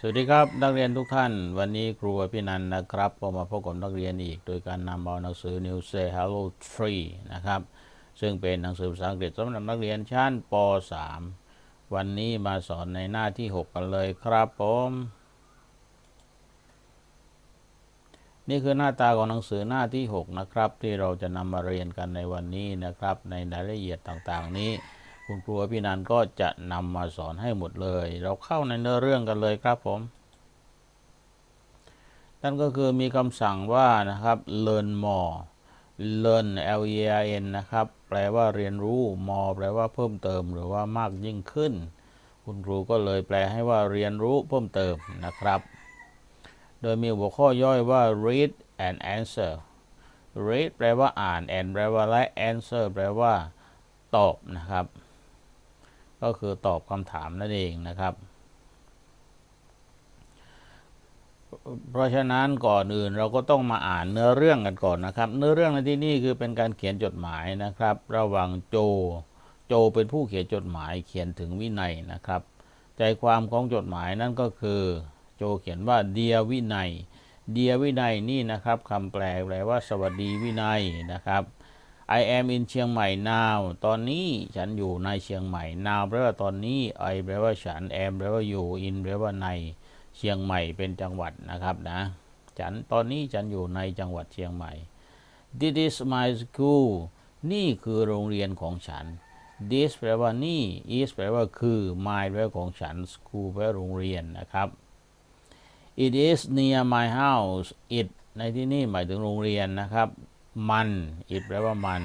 สวัสดีครับนักเรียนทุกท่าน วันนี้ครูอภินันนะครับมาพบกับนักเรียนอีก โดยการนำเอาหนังสือ New Say Hello Tree นะครับ ซึ่งเป็นหนังสือภาษาอังกฤษสำหรับนักเรียนชั้นป .3 วันนี้มาสอนในหน้าที่ 6 กันเลยครับผม นี่คือหน้าตาของหนังสือหน้าที่ 6 นะครับ ที่เราจะนำมาเรียนกันในวันนี้นะครับ ในรายละเอียดต่างๆนี้ คุณครูอภินันก็จะนำมาสอนให้หมดเลย เราเข้าในเนื้อเรื่องกันเลยครับผม นั่นก็คือมีคำสั่งว่านะครับ learn more learn l e r n นะครับ แปลว่าเรียนรู้ more แปลว่าเพิ่มเติม หรือว่ามากยิ่งขึ้น คุณครูก็เลยแปลให้ว่าเรียนรู้เพิ่มเติมนะครับ โดยมีหัวข้อย่อยว่า read and answer read แปลว่าอ่าน and แปลว่าและ answer แปลว่าตอบนะครับ ก็คือตอบคำถามนั่นเองนะครับ เพราะฉะนั้นก่อนอื่นเราก็ต้องมาอ่านเนื้อเรื่องกันก่อนนะครับ เนื้อเรื่องในที่นี่คือเป็นการเขียนจดหมายนะครับ ระหว่างโจ โจเป็นผู้เขียนจดหมายเขียนถึงวินัยนะครับ ใจความของจดหมายนั่นก็คือ โจเขียนว่าเดียวินัย เดียวินัยนี่นะครับคำแปลแปลว่าสวัสดีวินัยนะครับ I am in เชียงใหม่ now ตอนนี้ฉันอยู่ในเชียงใหม่ now แปลว่าตอนนี้ I แปลว่าฉัน am แปลว่าอยู่ in แปลว่าในเชียงใหม่เป็นจังหวัดนะครับนะฉันตอนนี้ฉันอยู่ในจังหวัดเชียงใหม่ This is my school นี่คือโรงเรียนของฉัน This แปลว่านี่ is แปลว่าคือ my แปลว่าของฉัน school แปลว่าโรงเรียนนะครับ It is near my house it ในที่นี่หมายถึงโรงเรียนนะครับ มัน it แปลว่ามัน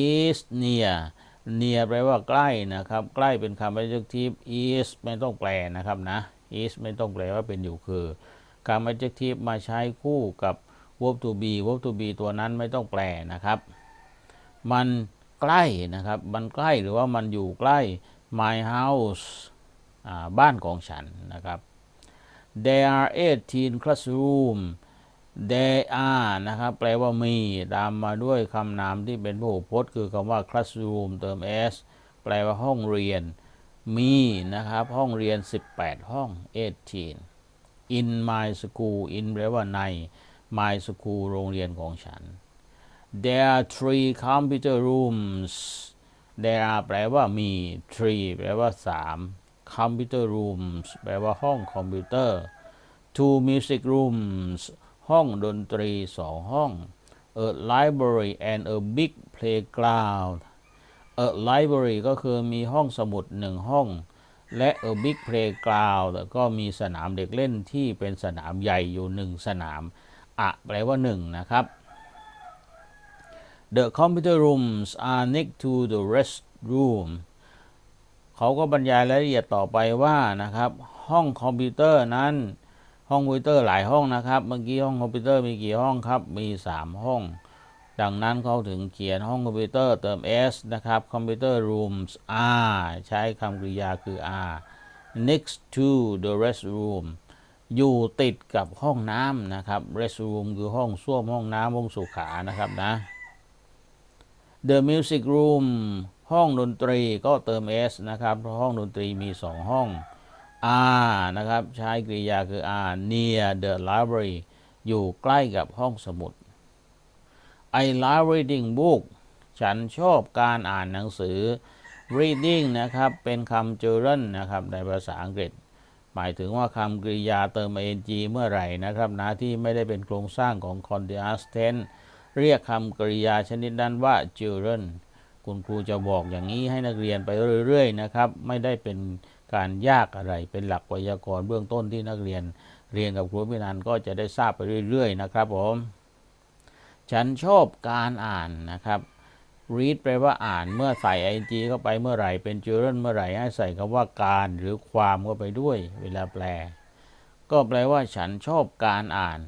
is near near แปลว่าใกล้นะครับ ใกล้เป็นคำ adjective is ไม่ต้องแปลนะครับนะ is ไม่ต้องแปลว่าเป็นอยู่คือคำ adjective มาใช้คู่กับ verb to be verb to be ตัวนั้นไม่ต้องแปลนะครับ มันใกล้นะครับ มันใกล้หรือว่ามันอยู่ใกล้ my house บ้านของฉันนะครับ there are 18 classroom there are นะครับแปลว่ามี ตามมาด้วยคำนามที่เป็นพหูพจน์ คือคำว่า classroom เติม s แปลว่าห้องเรียน มีนะครับ ห้องเรียน 18 ห้อง 18 in my school in แปลว่าใน my school โรงเรียนของฉัน there are three computer rooms there are แปลว่ามี three แปลว่า 3 computer rooms แปลว่าห้องคอมพิวเตอร์ two music rooms ห้องดนตรีสองห้อง a library and a big playground a library ก็คือมีห้องสมุดหนึ่งห้อง และ a big playground ก็มีสนามเด็กเล่นที่เป็นสนามใหญ่อยู่หนึ่งสนามอะแปลว่าหนึ่งนะครับ The computer rooms are next to the restroom เขาก็บรรยายรายละเอียดต่อไปว่านะครับ ห้องคอมพิวเตอร์นั้น ห้องคอมพิวเตอร์หลายห้องนะครับ เมื่อกี้ห้องคอมพิวเตอร์มีกี่ห้องครับ มี 3 ห้อง ดังนั้นเขาถึงเขียนห้องคอมพิวเตอร์เติม s นะครับ computer rooms are ใช้คำกริยาคือ are next to the restroom อยู่ติดกับห้องน้ำนะครับ restroom คือห้องส้วมห้องน้ำห้องสุขานะครับนะ The music room ห้องดนตรีก็เติม s นะครับ เพราะห้องดนตรีมี 2 ห้อง are นะครับ ใช้กริยาคือ are near the library อยู่ใกล้กับห้องสมุด I love reading book ฉันชอบการอ่านหนังสือ reading นะครับ เป็นคำ gerund นะครับ ในภาษาอังกฤษ หมายถึงว่าคำกริยาเติม ing เมื่อไหร่นะครับนะที่ไม่ได้เป็นโครงสร้างของ continuous tense เรียกคำกริยาชนิดนั้นว่า gerund คุณครูจะบอกอย่างนี้ให้นักเรียนไปเรื่อย ๆ นะครับ ไม่ได้เป็น การยากอะไรเป็นหลักไวยากรณ์เบื้องต้นที่นักเรียนเรียนกับครูพินันก็จะได้ทราบไปเรื่อย ๆ นะครับผม ฉันชอบการอ่านนะครับ read แปลว่าอ่านเมื่อใส่ ing เข้าไปเมื่อไหร่เป็น gerund เมื่อไหร่ให้ใส่คำว่าการหรือความเข้าไปด้วย เวลาแปล ก็แปลว่าฉันชอบการอ่าน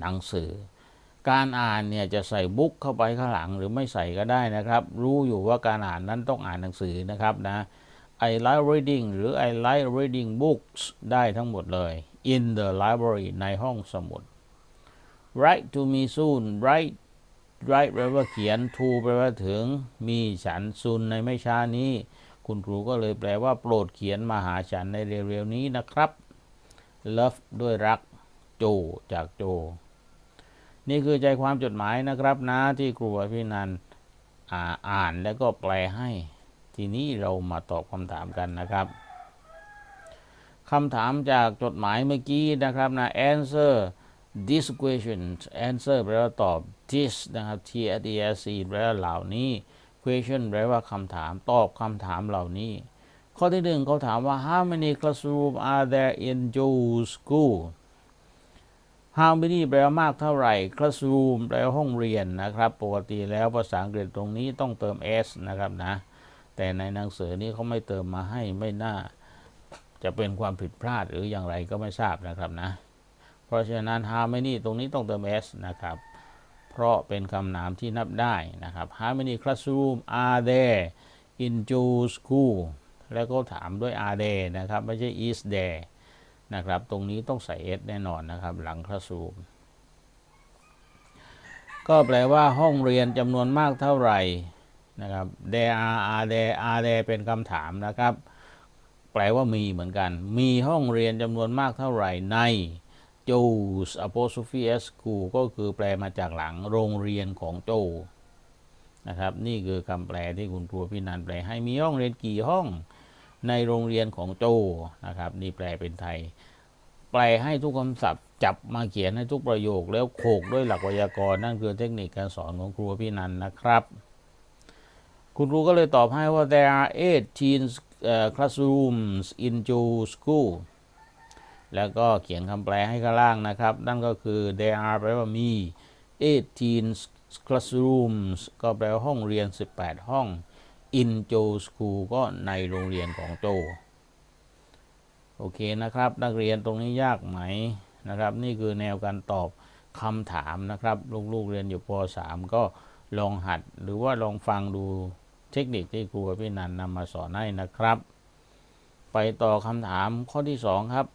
หนังสือ การอ่านเนี่ยจะใส่บุ๊กเข้าไปข้างหลังหรือไม่ใส่ก็ได้นะครับ รู้อยู่ว่าการอ่านนั้นต้องอ่านหนังสือนะครับนะ I like reading หรือ I like reading books ได้ทั้งหมดเลย in the library ในห้องสมุด write to me soon write write แปลว่าเขียน to แปลว่าถึง มีฉัน soon ในไม่ช้านี้ คุณครูก็เลยแปลว่าโปรดเขียนมาหาฉันในเร็วๆนี้นะครับ love ด้วยรัก โจ จากโจ นี่คือใจความจดหมายนะครับนะที่ครูอภินันอ่านแล้วก็แปลให้ ทีนี้เรามาตอบคำถามกันนะครับคำถามจากจดหมายเมื่อกี้นะครับนะ answer this question answer แปลว่าตอบ this นะครับ t s e s e แปลว่าเหล่านี้ question แปลว่าคำถามตอบคำถามเหล่านี้ ข้อที่หนึ่งเขาถามว่า how many classroom are there in Joe's school how many แปลว่ามากเท่าไหร่ classroom แปลว่าห้องเรียนนะครับ ปกติแล้วภาษาอังกฤษตรงนี้ต้องเติม s นะครับนะ แต่ในหนังสือนี้เขาไม่เติมมาให้ไม่น่าจะเป็นความผิดพลาดหรืออย่างไรก็ไม่ทราบนะครับนะ เพราะฉะนั้น how many ตรงนี้ต้องเติม s นะครับ เพราะเป็นคำนามที่นับได้นะครับ how many classroom are there in Joe's school แล้วก็ถามด้วย are there นะครับ ไม่ใช่ is there นะครับ ตรงนี้ต้องใส่ s แน่นอนนะครับ หลัง classroom ก็แปลว่าห้องเรียนจำนวนมากเท่าไหร่ นะครับ there are are there are there เป็นคำถามนะครับ แปลว่ามีเหมือนกัน มีห้องเรียนจำนวนมากเท่าไหร่ใน Joe's apostrophe s school ก็คือแปลมาจากหลังโรงเรียนของโจนะครับ นี่คือคำแปลที่คุณครูพี่นันแปลให้มีห้องเรียนกี่ห้องในโรงเรียนของโจนะครับ นี่แปลเป็นไทย แปลให้ทุกคำศัพท์จับมาเขียนให้ทุกประโยคแล้วโขกด้วยหลักไวยากรณ์นั่นคือเทคนิคการสอนของครูพี่นันนะครับ คุณครูก็เลยตอบให้ว่า there are 18 uh, classrooms in Joe's school แล้วก็เขียนคำแปลให้ข้างล่างนะครับ นั่นก็คือ there are แปลว่ามี18 classrooms ก็แปลว่าห้องเรียน 18 ห้อง in Joe's school ก็ในโรงเรียนของโจ โอเคนะครับ นักเรียนตรงนี้ยากไหมนะครับ นี่คือแนวการตอบคำถามนะครับ ลูกๆเรียนอยู่ป .3 ก็ลองหัดหรือว่าลองฟังดู เทคนิคที่ครูกับพี่นันนำมาสอนให้นะครับ ไปต่อคำถามข้อที่2ครับ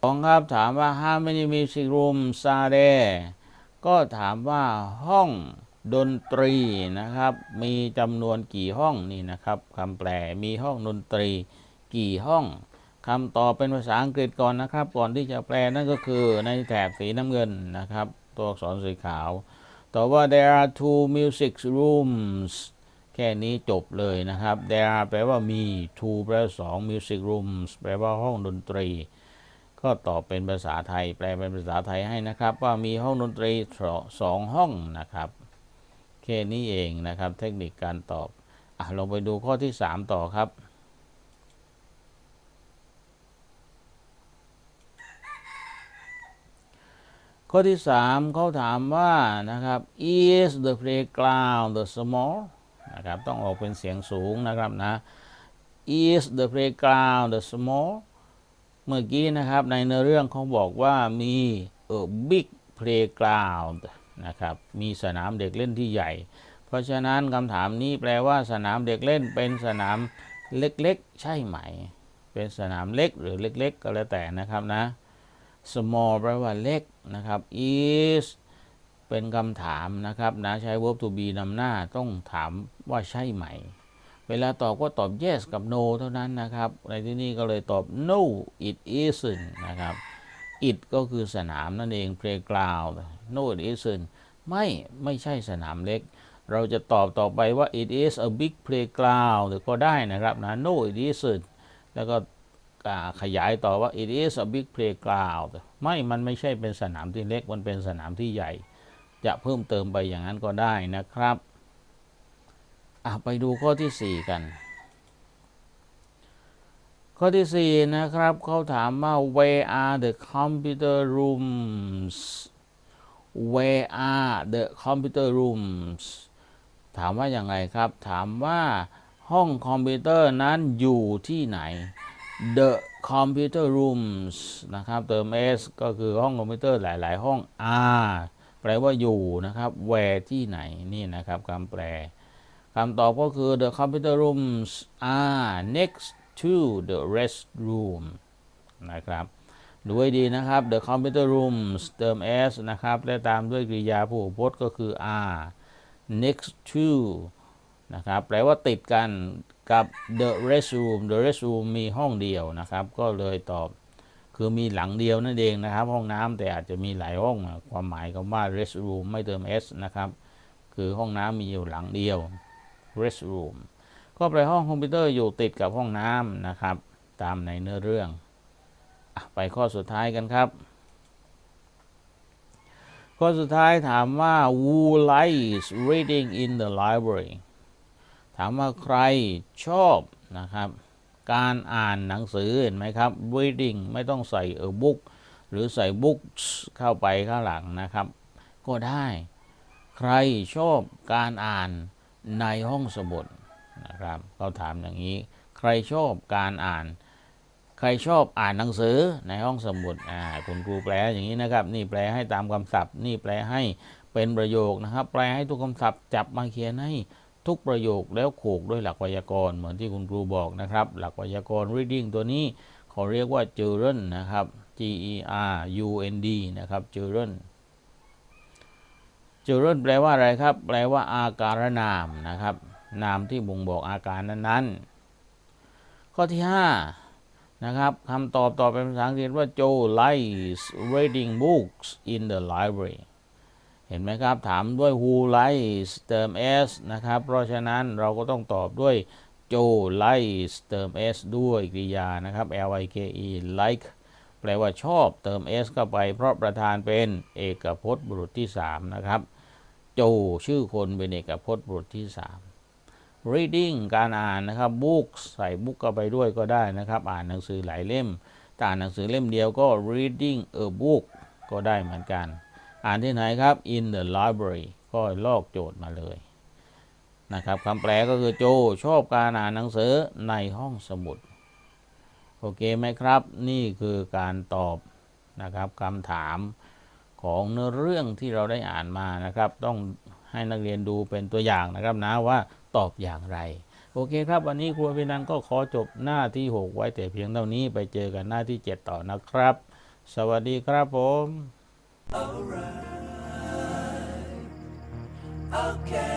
สองครับถามว่า how many music rooms are there ก็ถามว่าห้องดนตรีนะครับ มีจำนวนกี่ห้องนี่นะครับคำแปลมีห้องดนตรีกี่ห้องคำตอบเป็นภาษาอังกฤษก่อนนะครับ ก่อนที่จะแปลนั่นก็คือในแถบสีน้ำเงินนะครับ ตัวอักษรสีขาว ต่อว่า there are two music rooms แค่นี้จบเลยนะครับ there are แปลว่ามี two แปลว่าสอง music rooms แปลว่าห้องดนตรี ก็ตอบเป็นภาษาไทย แปลเป็นภาษาไทยให้นะครับ ว่ามีห้องดนตรีสองห้องนะครับ แค่นี้เองนะครับ เทคนิคการตอบอลองไปดูข้อที่ 3 ต่อครับ ข้อที่3เขาถามว่านะครับ is the playground the small นะครับต้องออกเป็นเสียงสูงนะครับนะ is the playground the small เมื่อกี้นะครับในเนื้อเรื่องเขาบอกว่ามี a big playground นะครับมีสนามเด็กเล่นที่ใหญ่ เพราะฉะนั้นคำถามนี้แปลว่าสนามเด็กเล่นเป็นสนามเล็กๆ ใช่ไหม เป็นสนามเล็กหรือเล็ก ๆ ก็แล้วแต่นะครับนะ small แปลว่าเล็กนะครับ is เป็นคำถามนะครับนะใช้ verb to be นำหน้าต้องถามว่าใช่ไหม เวลาตอบก็ตอบ yes กับ no เท่านั้นนะครับ ในที่นี้ก็เลยตอบ no it isn't นะครับ it ก็คือสนามนั่นเอง playground no it isn't ไม่ไม่ใช่สนามเล็ก เราจะตอบต่อไปว่า it is a big playground ก็ได้นะครับนะ no it isn't แล้วก็ ขยายต่อว่า it is a big playground ไม่มันไม่ใช่เป็นสนามที่เล็ก มันเป็นสนามที่ใหญ่ จะเพิ่มเติมไปอย่างนั้นก็ได้นะครับไปดูข้อที่ 4 กัน ข้อที่ 4 นะครับ เขาถามว่า where are the computer rooms where are the computer rooms ถามว่าอย่างไรครับ ถามว่าห้องคอมพิวเตอร์นั้นอยู่ที่ไหน the computer rooms นะครับ เติม s ก็คือห้องคอมพิวเตอร์หลาย ๆ ห้อง are แปลว่าอยู่นะครับ where ที่ไหนนี่นะครับคำแปลคำตอบก็คือ the computer rooms are next to the restroom นะครับดูให้ดีนะครับ the computer rooms เติม s นะครับ และตามด้วยกริยาผู้พจน์ก็คือ are next to นะครับแปลว่าติดกันกับ the restroom the restroom มีห้องเดียวนะครับ ก็เลยตอบคือมีหลังเดียวนั่นเองนะครับ ห้องน้ำแต่อาจจะมีหลายห้องความหมายคำว่า restroom ไม่เติม s นะครับ คือห้องน้ำมีอยู่หลังเดียว restroom ก็แปลห้องคอมพิวเตอร์อยู่ติดกับห้องน้ำนะครับ ตามในเนื้อเรื่องอไปข้อสุดท้ายกันครับ ข้อสุดท้ายถามว่า who likes reading in the library ถามว่าใครชอบนะครับ การอ่านหนังสือเห็นไหมครับ reading ไม่ต้องใส่ a book หรือใส่ books เข้าไปข้างหลังนะครับ ก็ได้ ใครชอบการอ่านในห้องสมุดนะครับเขาถามอย่างนี้ ใครชอบการอ่าน ใครชอบอ่านหนังสือในห้องสมุดอ่าคุณครูแปลอย่างนี้นะครับ นี่แปลให้ตามคำศัพท์ นี่แปลให้เป็นประโยคนะครับ แปลให้ทุกคำศัพท์จับมาเขียนให้ ทุกประโยคแล้วโขกด้วยหลักไวยากรณ์เหมือนที่คุณครูบอกนะครับ หลักไวยากรณ์ reading ตัวนี้เขาเรียกว่า children นะครับ G E R U N D นะครับ children children แปลว่าอะไรครับ แปลว่าอาการนามนะครับ นามที่บ่งบอกอาการนั้นๆ ข้อที่ 5 นะครับคำตอบตอบเป็นภาษาอังกฤษว่า Joe likes reading books in the library เห็นไหมครับถามด้วย who likes เติม s นะครับ เพราะฉะนั้นเราก็ต้องตอบด้วย Joe likes เติม s ด้วยกริยานะครับ l i k e like แปลว่าชอบเติม s เข้าไป เพราะประธานเป็นเอกพจน์บุรุษที่ 3 นะครับโจชื่อคนเป็นเอกพจน์บุรุษที่ 3 reading การอ่านนะครับ books ใส่ book เข้าไปด้วยก็ได้นะครับ อ่านหนังสือหลายเล่มแต่อ่านหนังสือเล่มเดียวก็ reading a book ก็ได้เหมือนกัน อ่านที่ไหนครับ in the library ก็ลอกโจทย์มาเลยนะครับคำแปลก็คือโจชอบการอ่านหนังสือในห้องสมุด โอเคไหมครับ นี่คือการตอบนะครับคำถามของเนื้อเรื่องที่เราได้อ่านมานะครับ ต้องให้นักเรียนดูเป็นตัวอย่างนะครับนะว่าตอบอย่างไร โอเคครับ วันนี้ครูพินันก็ขอจบหน้าที่ 6 ไว้แต่เพียงเท่านี้ไปเจอกันหน้าที่ 7 ต่อนะครับ สวัสดีครับผม Alright. Okay.